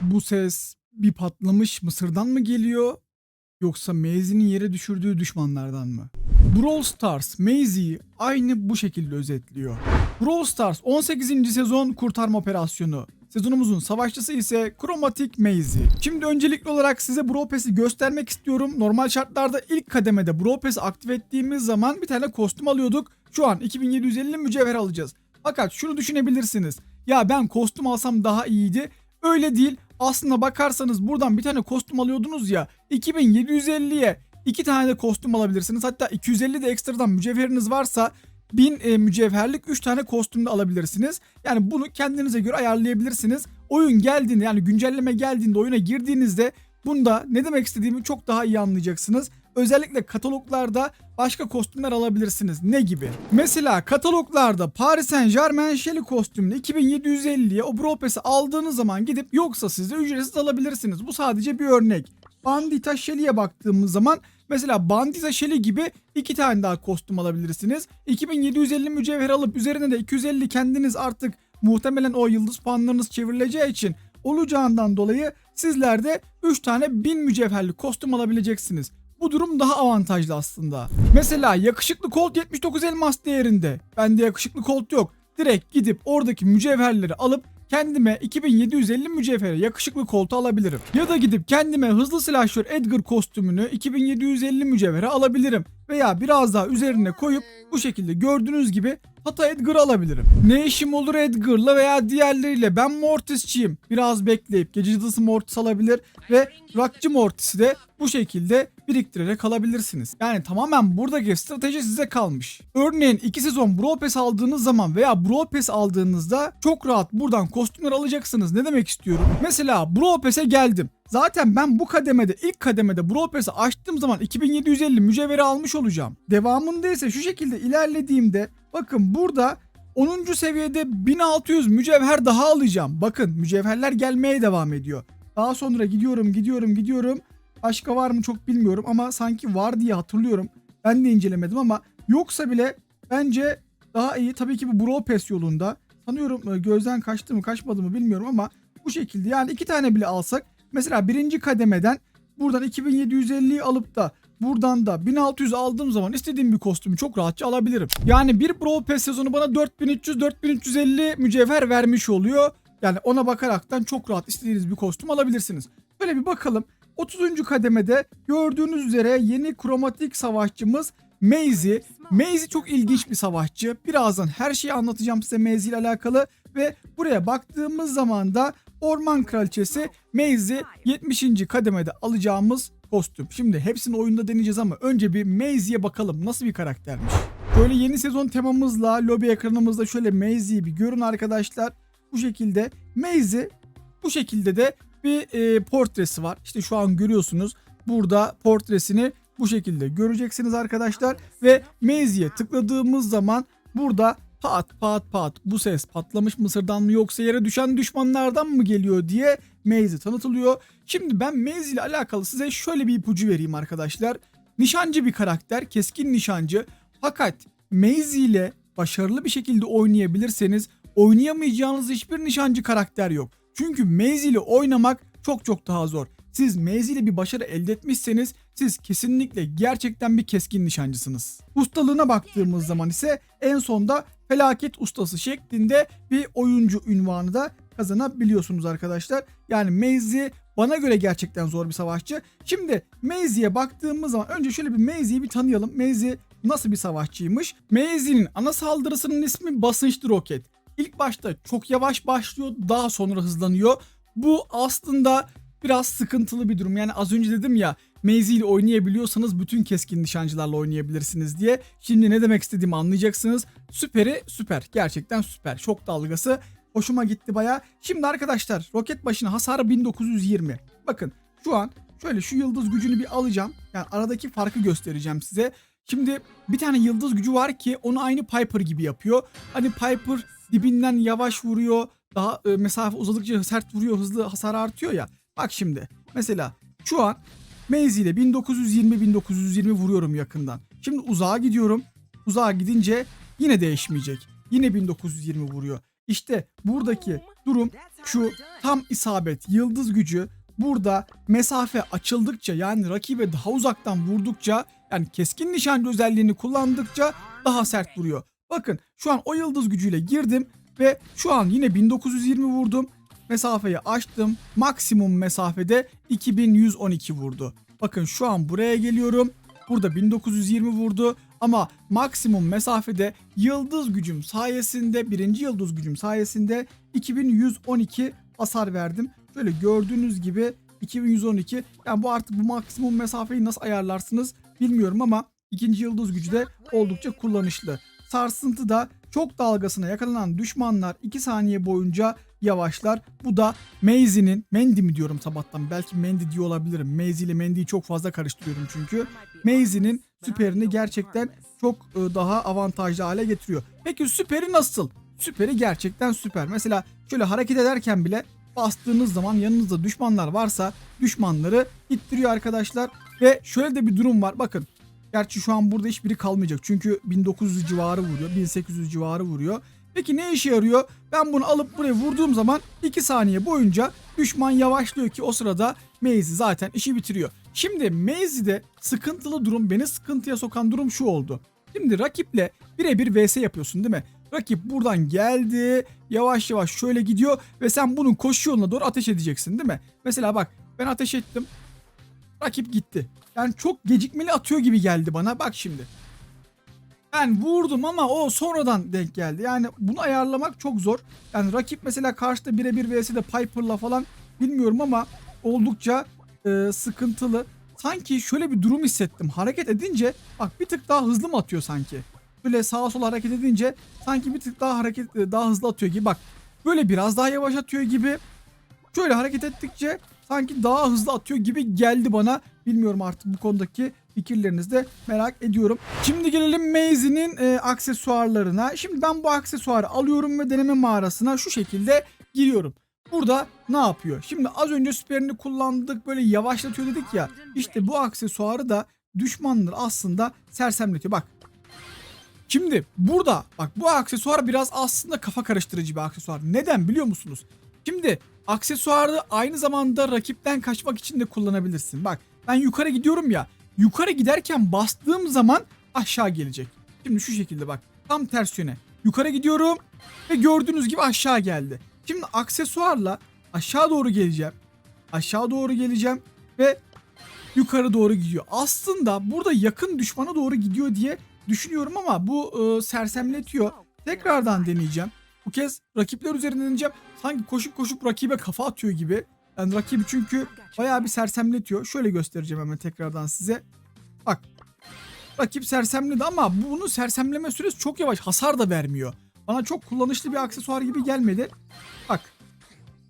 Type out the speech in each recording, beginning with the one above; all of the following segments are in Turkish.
Bu ses bir patlamış mısırdan mı geliyor? Yoksa Maisy'nin yere düşürdüğü düşmanlardan mı? Brawl Stars Maisy'yi aynı bu şekilde özetliyor. Brawl Stars 18. sezon kurtarma operasyonu. Sezonumuzun savaşçısı ise Chromatic Maisie. Şimdi öncelikli olarak size Brawl Pass'i göstermek istiyorum. Normal şartlarda ilk kademede Brawl Pass'i aktif ettiğimiz zaman bir tane kostüm alıyorduk. Şu an 2750 mücevher alacağız. Fakat şunu düşünebilirsiniz. Ya ben kostüm alsam daha iyiydi. Öyle değil. Aslında bakarsanız buradan bir tane kostüm alıyordunuz ya. 2750'ye iki tane de kostüm alabilirsiniz. Hatta 250 de ekstradan mücevheriniz varsa 1000 e, mücevherlik 3 tane kostüm de alabilirsiniz. Yani bunu kendinize göre ayarlayabilirsiniz. Oyun geldiğinde yani güncelleme geldiğinde oyuna girdiğinizde bunda ne demek istediğimi çok daha iyi anlayacaksınız. Özellikle kataloglarda başka kostümler alabilirsiniz. Ne gibi? Mesela kataloglarda Paris Saint Germain Shelly kostümünü 2750'ye o Brawl Pass'i aldığınız zaman gidip yoksa siz ücretsiz alabilirsiniz. Bu sadece bir örnek. Bandita Shelly'e baktığımız zaman mesela Bandita Shelly gibi iki tane daha kostüm alabilirsiniz. 2750 mücevher alıp üzerine de 250 kendiniz artık muhtemelen o yıldız puanlarınız çevrileceği için olacağından dolayı sizler de 3 tane 1000 mücevherli kostüm alabileceksiniz. Bu durum daha avantajlı aslında. Mesela yakışıklı Colt 79 elmas değerinde. Bende yakışıklı Colt yok. Direkt gidip oradaki mücevherleri alıp kendime 2750 mücevhere yakışıklı koltuğu alabilirim. Ya da gidip kendime hızlı slasher Edgar kostümünü 2750 mücevhere alabilirim. Veya biraz daha üzerine koyup bu şekilde gördüğünüz gibi Hata Edgar'ı alabilirim. Ne işim olur Edgar'la veya diğerleriyle ben Mortis'çiyim. Biraz bekleyip gece cadısı Mortis alabilir ve Rockçı Mortis'i de bu şekilde biriktirerek alabilirsiniz. Yani tamamen buradaki strateji size kalmış. Örneğin 2 sezon Brawl Pass aldığınız zaman veya Brawl Pass aldığınızda çok rahat buradan kostümler alacaksınız. Ne demek istiyorum? Mesela Brawl Pass'e geldim. Zaten ben bu kademede ilk kademede Brawl Pass'i açtığım zaman 2750 mücevheri almış olacağım. Devamında ise şu şekilde ilerlediğimde bakın burada 10. seviyede 1600 mücevher daha alacağım. Bakın mücevherler gelmeye devam ediyor. Daha sonra gidiyorum gidiyorum gidiyorum. Başka var mı çok bilmiyorum ama sanki var diye hatırlıyorum. Ben de incelemedim ama yoksa bile bence daha iyi. Tabii ki bu Brawl Pass yolunda. Sanıyorum e, gözden kaçtı mı kaçmadı mı bilmiyorum ama bu şekilde yani iki tane bile alsak mesela birinci kademeden buradan 2750'yi alıp da buradan da 1600 aldığım zaman istediğim bir kostümü çok rahatça alabilirim. Yani bir Brawl Pass sezonu bana 4300-4350 mücevher vermiş oluyor. Yani ona bakaraktan çok rahat istediğiniz bir kostüm alabilirsiniz. Böyle bir bakalım. 30. kademede gördüğünüz üzere yeni kromatik savaşçımız Maisie. Maisie çok ilginç bir savaşçı. Birazdan her şeyi anlatacağım size Maisie ile alakalı ve buraya baktığımız zaman da Orman Kraliçesi Maisie 70. kademede alacağımız kostüm. Şimdi hepsini oyunda deneyeceğiz ama önce bir Maisie'ye bakalım nasıl bir karaktermiş. Şöyle yeni sezon temamızla lobi ekranımızda şöyle Maisie'yi bir görün arkadaşlar. Bu şekilde Maisie bu şekilde de bir e, portresi var. İşte şu an görüyorsunuz. Burada portresini bu şekilde göreceksiniz arkadaşlar. Ve Maisie'ye tıkladığımız zaman burada pat pat pat bu ses patlamış mısırdan mı yoksa yere düşen düşmanlardan mı geliyor diye Maisie tanıtılıyor. Şimdi ben Maisie ile alakalı size şöyle bir ipucu vereyim arkadaşlar. Nişancı bir karakter, keskin nişancı. Fakat Maisie ile başarılı bir şekilde oynayabilirseniz oynayamayacağınız hiçbir nişancı karakter yok. Çünkü ile oynamak çok çok daha zor. Siz ile bir başarı elde etmişseniz siz kesinlikle gerçekten bir keskin nişancısınız. Ustalığına baktığımız zaman ise en sonda felaket ustası şeklinde bir oyuncu ünvanı da kazanabiliyorsunuz arkadaşlar. Yani Maisie bana göre gerçekten zor bir savaşçı. Şimdi Maisie'ye baktığımız zaman önce şöyle bir Maisie'yi bir tanıyalım. Maisie nasıl bir savaşçıymış? Maisie'nin ana saldırısının ismi basınçlı roket. İlk başta çok yavaş başlıyor daha sonra hızlanıyor. Bu aslında biraz sıkıntılı bir durum. Yani az önce dedim ya Maisie ile oynayabiliyorsanız bütün keskin nişancılarla oynayabilirsiniz diye. Şimdi ne demek istediğimi anlayacaksınız. Süperi süper. Gerçekten süper. Şok dalgası. Hoşuma gitti baya. Şimdi arkadaşlar roket başına hasarı 1920. Bakın şu an şöyle şu yıldız gücünü bir alacağım. Yani aradaki farkı göstereceğim size. Şimdi bir tane yıldız gücü var ki onu aynı Piper gibi yapıyor. Hani Piper dibinden yavaş vuruyor. Daha e, mesafe uzadıkça sert vuruyor. Hızlı hasar artıyor ya. Bak şimdi. Mesela şu an Maisie ile 1920-1920 vuruyorum yakından. Şimdi uzağa gidiyorum. Uzağa gidince yine değişmeyecek. Yine 1920 vuruyor. İşte buradaki durum şu tam isabet, yıldız gücü burada mesafe açıldıkça yani rakibe daha uzaktan vurdukça yani keskin nişancı özelliğini kullandıkça daha sert vuruyor. Bakın şu an o yıldız gücüyle girdim ve şu an yine 1920 vurdum. Mesafeyi açtım. Maksimum mesafede 2112 vurdu. Bakın şu an buraya geliyorum. Burada 1920 vurdu ama maksimum mesafede yıldız gücüm sayesinde birinci yıldız gücüm sayesinde 2112 hasar verdim. Şöyle gördüğünüz gibi 2112 yani bu artık bu maksimum mesafeyi nasıl ayarlarsınız bilmiyorum ama ikinci yıldız gücü de oldukça kullanışlı. Sarsıntı da çok dalgasına yakalanan düşmanlar 2 saniye boyunca yavaşlar. Bu da Maze'nin, Mendy mi diyorum sabahtan belki Mendy diyor olabilirim. Maze ile Mendy'yi çok fazla karıştırıyorum çünkü. Maze'nin süperini gerçekten çok e, daha avantajlı hale getiriyor. Peki süperi nasıl? Süperi gerçekten süper. Mesela şöyle hareket ederken bile bastığınız zaman yanınızda düşmanlar varsa düşmanları ittiriyor arkadaşlar. Ve şöyle de bir durum var. Bakın Gerçi şu an burada hiçbiri kalmayacak. Çünkü 1900 civarı vuruyor. 1800 civarı vuruyor. Peki ne işe yarıyor? Ben bunu alıp buraya vurduğum zaman 2 saniye boyunca düşman yavaşlıyor ki o sırada Maze'i zaten işi bitiriyor. Şimdi Maze'de sıkıntılı durum, beni sıkıntıya sokan durum şu oldu. Şimdi rakiple birebir vs yapıyorsun değil mi? Rakip buradan geldi, yavaş yavaş şöyle gidiyor ve sen bunun koşu yoluna doğru ateş edeceksin değil mi? Mesela bak ben ateş ettim. Rakip gitti. Yani çok gecikmeli atıyor gibi geldi bana. Bak şimdi. Ben vurdum ama o sonradan denk geldi. Yani bunu ayarlamak çok zor. Yani rakip mesela karşıda birebir vs'de Piper'la falan bilmiyorum ama oldukça e, sıkıntılı. Sanki şöyle bir durum hissettim. Hareket edince bak bir tık daha hızlı mı atıyor sanki? Böyle sağa sola hareket edince sanki bir tık daha hareket e, daha hızlı atıyor gibi. Bak böyle biraz daha yavaş atıyor gibi. Şöyle hareket ettikçe sanki daha hızlı atıyor gibi geldi bana. Bilmiyorum artık bu konudaki fikirlerinizi de merak ediyorum. Şimdi gelelim Maze'nin e, aksesuarlarına. Şimdi ben bu aksesuarı alıyorum ve deneme mağarasına şu şekilde giriyorum. Burada ne yapıyor? Şimdi az önce süperini kullandık böyle yavaşlatıyor dedik ya. İşte bu aksesuarı da düşmanları aslında sersemletiyor. Bak Şimdi burada bak bu aksesuar biraz aslında kafa karıştırıcı bir aksesuar. Neden biliyor musunuz? Şimdi aksesuarı aynı zamanda rakipten kaçmak için de kullanabilirsin. Bak ben yukarı gidiyorum ya. Yukarı giderken bastığım zaman aşağı gelecek. Şimdi şu şekilde bak. Tam ters yöne. Yukarı gidiyorum ve gördüğünüz gibi aşağı geldi. Şimdi aksesuarla aşağı doğru geleceğim. Aşağı doğru geleceğim ve yukarı doğru gidiyor. Aslında burada yakın düşmana doğru gidiyor diye düşünüyorum ama bu e, sersemletiyor. Tekrardan deneyeceğim. Bu kez rakipler üzerinden deneyeceğim. Sanki koşup koşup rakibe kafa atıyor gibi. Yani rakibi çünkü bayağı bir sersemletiyor. Şöyle göstereceğim hemen tekrardan size. Bak. Rakip sersemledi ama bunu sersemleme süresi çok yavaş. Hasar da vermiyor. Bana çok kullanışlı bir aksesuar gibi gelmedi. Bak.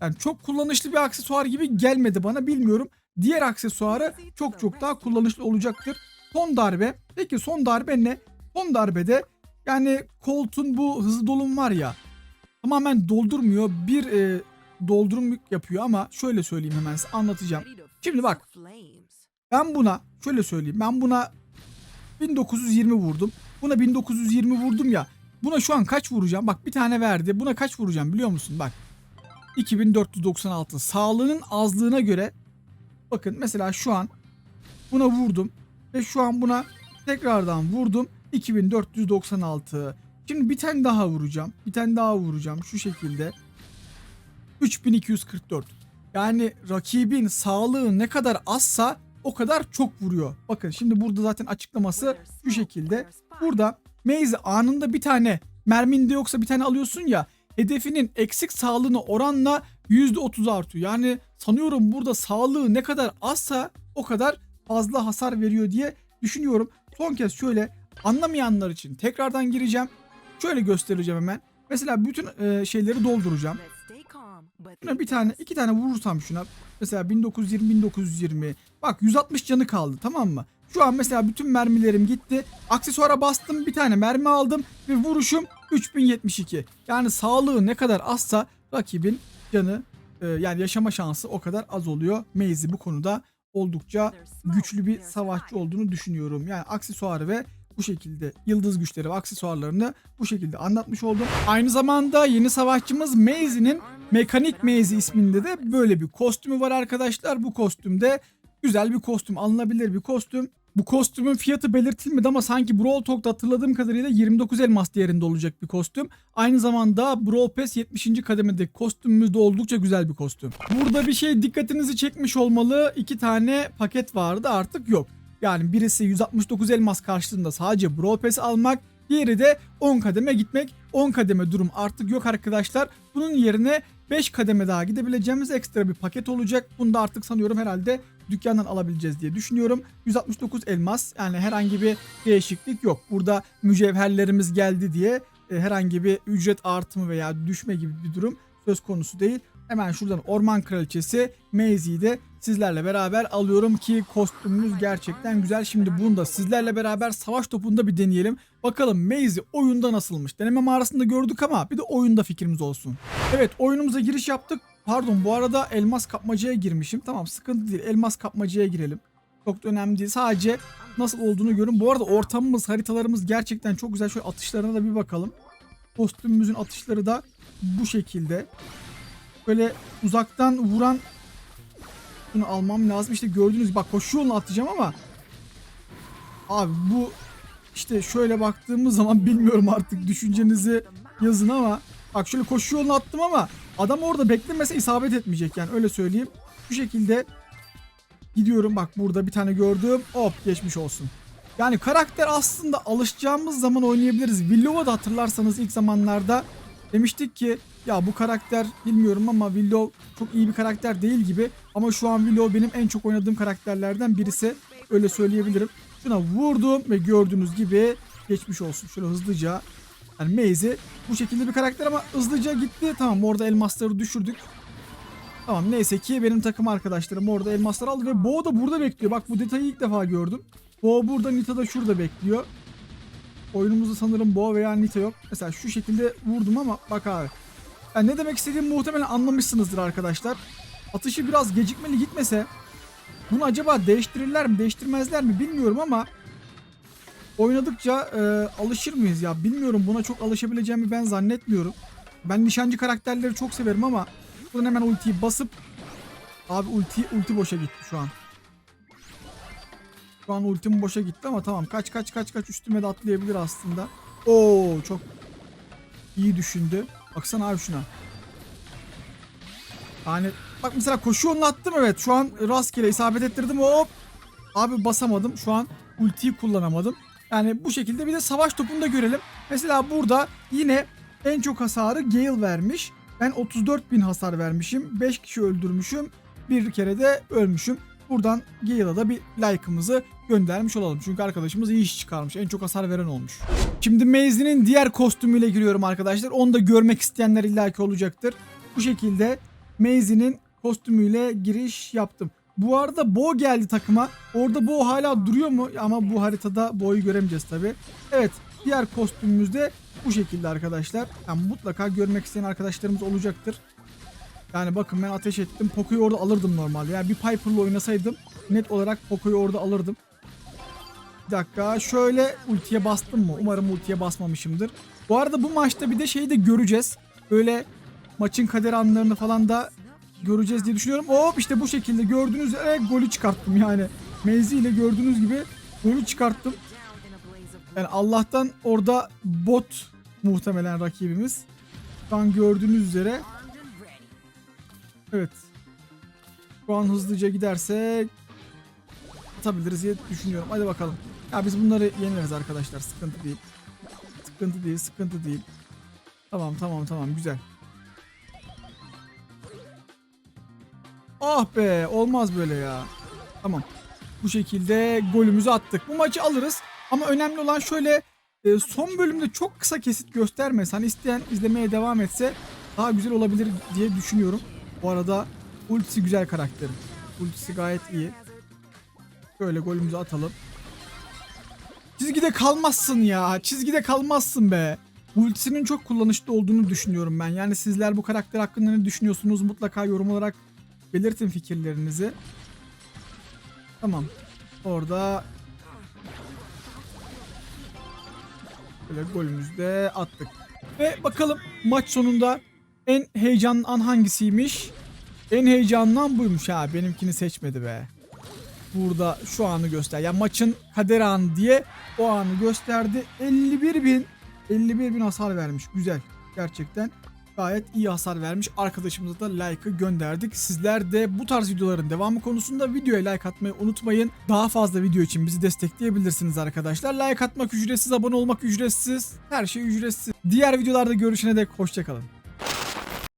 Yani çok kullanışlı bir aksesuar gibi gelmedi bana bilmiyorum. Diğer aksesuarı çok çok daha kullanışlı olacaktır. Son darbe. Peki son darbe ne? Son darbede yani Colt'un bu hızlı dolum var ya tamamen doldurmuyor. Bir e, doldurum yapıyor ama şöyle söyleyeyim hemen size anlatacağım. Şimdi bak ben buna şöyle söyleyeyim. Ben buna 1920 vurdum. Buna 1920 vurdum ya. Buna şu an kaç vuracağım? Bak bir tane verdi. Buna kaç vuracağım biliyor musun? Bak. 2496. Sağlığının azlığına göre bakın mesela şu an buna vurdum ve şu an buna tekrardan vurdum. 2496. Şimdi bir tane daha vuracağım. Bir tane daha vuracağım şu şekilde. 3244. Yani rakibin sağlığı ne kadar azsa o kadar çok vuruyor. Bakın şimdi burada zaten açıklaması şu şekilde. Burada Maze anında bir tane merminde yoksa bir tane alıyorsun ya hedefinin eksik sağlığına oranla %30 artıyor. Yani sanıyorum burada sağlığı ne kadar azsa o kadar fazla hasar veriyor diye düşünüyorum. Son kez şöyle anlamayanlar için tekrardan gireceğim. Şöyle göstereceğim hemen. Mesela bütün e, şeyleri dolduracağım. Şuna bir tane iki tane vurursam şuna. Mesela 1920 1920. Bak 160 canı kaldı tamam mı? Şu an mesela bütün mermilerim gitti. Aksesuara bastım bir tane mermi aldım ve vuruşum 3072. Yani sağlığı ne kadar azsa rakibin canı e, yani yaşama şansı o kadar az oluyor. Maze'i bu konuda oldukça güçlü bir savaşçı olduğunu düşünüyorum. Yani aksesuarı ve bu şekilde yıldız güçleri ve aksesuarlarını bu şekilde anlatmış oldum. Aynı zamanda yeni savaşçımız Maze'nin Mekanik Maisie isminde de böyle bir kostümü var arkadaşlar. Bu kostümde güzel bir kostüm, alınabilir bir kostüm. Bu kostümün fiyatı belirtilmedi ama sanki Brawl Talk'ta hatırladığım kadarıyla 29 elmas değerinde olacak bir kostüm. Aynı zamanda Brawl Pass 70. kademedeki kostümümüz de oldukça güzel bir kostüm. Burada bir şey dikkatinizi çekmiş olmalı. İki tane paket vardı artık yok. Yani birisi 169 elmas karşılığında sadece Brawl Pass almak, diğeri de 10 kademe gitmek. 10 kademe durum artık yok arkadaşlar. Bunun yerine 5 kademe daha gidebileceğimiz ekstra bir paket olacak. Bunu da artık sanıyorum herhalde dükkandan alabileceğiz diye düşünüyorum. 169 elmas yani herhangi bir değişiklik yok. Burada mücevherlerimiz geldi diye e, herhangi bir ücret artımı veya düşme gibi bir durum söz konusu değil. Hemen şuradan Orman Kraliçesi Maisie'yi de sizlerle beraber alıyorum ki kostümümüz gerçekten güzel. Şimdi bunu da sizlerle beraber savaş topunda bir deneyelim. Bakalım Maisie oyunda nasılmış? Deneme mağarasında gördük ama bir de oyunda fikrimiz olsun. Evet oyunumuza giriş yaptık. Pardon bu arada elmas kapmacaya girmişim. Tamam sıkıntı değil elmas kapmacaya girelim. Çok da önemli değil. Sadece nasıl olduğunu görün. Bu arada ortamımız, haritalarımız gerçekten çok güzel. Şöyle atışlarına da bir bakalım. Kostümümüzün atışları da bu şekilde. Böyle uzaktan vuran bunu almam lazım. İşte gördüğünüz bak koşu yolunu atacağım ama abi bu işte şöyle baktığımız zaman bilmiyorum artık düşüncenizi yazın ama bak şöyle koşu yolunu attım ama adam orada beklemese isabet etmeyecek yani öyle söyleyeyim. Bu şekilde gidiyorum bak burada bir tane gördüm hop geçmiş olsun. Yani karakter aslında alışacağımız zaman oynayabiliriz. Willow'a da hatırlarsanız ilk zamanlarda demiştik ki ya bu karakter bilmiyorum ama Willow çok iyi bir karakter değil gibi. Ama şu an Willow benim en çok oynadığım karakterlerden birisi. Öyle söyleyebilirim. Şuna vurdum ve gördüğünüz gibi geçmiş olsun. Şöyle hızlıca. Yani Maisie bu şekilde bir karakter ama hızlıca gitti. Tamam orada elmasları düşürdük. Tamam neyse ki benim takım arkadaşlarım orada elmasları aldı ve Bo da burada bekliyor. Bak bu detayı ilk defa gördüm. Bo burada Nita da şurada bekliyor. Oyunumuzda sanırım Bo veya Nita yok. Mesela şu şekilde vurdum ama bak abi. Yani ne demek istediğimi muhtemelen anlamışsınızdır arkadaşlar. Atışı biraz gecikmeli gitmese bunu acaba değiştirirler mi değiştirmezler mi bilmiyorum ama oynadıkça e, alışır mıyız ya bilmiyorum buna çok alışabileceğimi ben zannetmiyorum. Ben nişancı karakterleri çok severim ama buradan hemen ultiyi basıp abi ulti ulti boşa gitti şu an. Şu an ultim boşa gitti ama tamam kaç kaç kaç kaç üstüme de atlayabilir aslında. Oo çok iyi düşündü. Baksana abi şuna. Yani bak mesela koşu yolunu attım evet. Şu an rastgele isabet ettirdim hop. Abi basamadım. Şu an ultiyi kullanamadım. Yani bu şekilde bir de savaş topunu da görelim. Mesela burada yine en çok hasarı Gale vermiş. Ben 34 bin hasar vermişim. 5 kişi öldürmüşüm. Bir kere de ölmüşüm. Buradan Gale'a da bir like'ımızı göndermiş olalım. Çünkü arkadaşımız iyi iş çıkarmış. En çok hasar veren olmuş. Şimdi Maisie'nin diğer kostümüyle giriyorum arkadaşlar. Onu da görmek isteyenler illaki olacaktır. Bu şekilde Maisie'nin kostümüyle giriş yaptım. Bu arada Bo geldi takıma. Orada Bo hala duruyor mu? Ama bu haritada Bo'yu göremeyeceğiz tabi. Evet diğer kostümümüz de bu şekilde arkadaşlar. Yani mutlaka görmek isteyen arkadaşlarımız olacaktır. Yani bakın ben ateş ettim. Poco'yu orada alırdım normalde. Yani bir Piper'la oynasaydım net olarak Poco'yu orada alırdım. Bir dakika şöyle ultiye bastım mı? Umarım ultiye basmamışımdır. Bu arada bu maçta bir de şeyi de göreceğiz. Böyle maçın kader anlarını falan da göreceğiz diye düşünüyorum. Hop işte bu şekilde gördüğünüz üzere golü çıkarttım yani. Mevzi ile gördüğünüz gibi golü çıkarttım. Yani Allah'tan orada bot muhtemelen rakibimiz. Şu an gördüğünüz üzere. Evet. Şu an hızlıca gidersek atabiliriz diye düşünüyorum. Hadi bakalım. Ya biz bunları yeneriz arkadaşlar. Sıkıntı değil. Sıkıntı değil, sıkıntı değil. Tamam, tamam, tamam. Güzel. Ah be, olmaz böyle ya. Tamam. Bu şekilde golümüzü attık. Bu maçı alırız. Ama önemli olan şöyle e, son bölümde çok kısa kesit göstermez. Hani isteyen izlemeye devam etse daha güzel olabilir diye düşünüyorum. Bu arada ultisi güzel karakterin. Ultisi gayet iyi. Şöyle golümüzü atalım. Çizgide kalmazsın ya. Çizgide kalmazsın be. Ultisinin çok kullanışlı olduğunu düşünüyorum ben. Yani sizler bu karakter hakkında ne düşünüyorsunuz? Mutlaka yorum olarak belirtin fikirlerinizi. Tamam. Orada böyle golümüzü de attık. Ve bakalım maç sonunda En heyecanlı an hangisiymiş? En heyecanlı an buymuş ha. Benimkini seçmedi be. Burada şu anı göster. Ya maçın kader anı diye o anı gösterdi. 51 bin 51 bin hasar vermiş. Güzel. Gerçekten gayet iyi hasar vermiş. Arkadaşımıza da like'ı gönderdik. Sizler de bu tarz videoların devamı konusunda videoya like atmayı unutmayın. Daha fazla video için bizi destekleyebilirsiniz arkadaşlar. Like atmak ücretsiz, abone olmak ücretsiz. Her şey ücretsiz. Diğer videolarda görüşene dek hoşçakalın.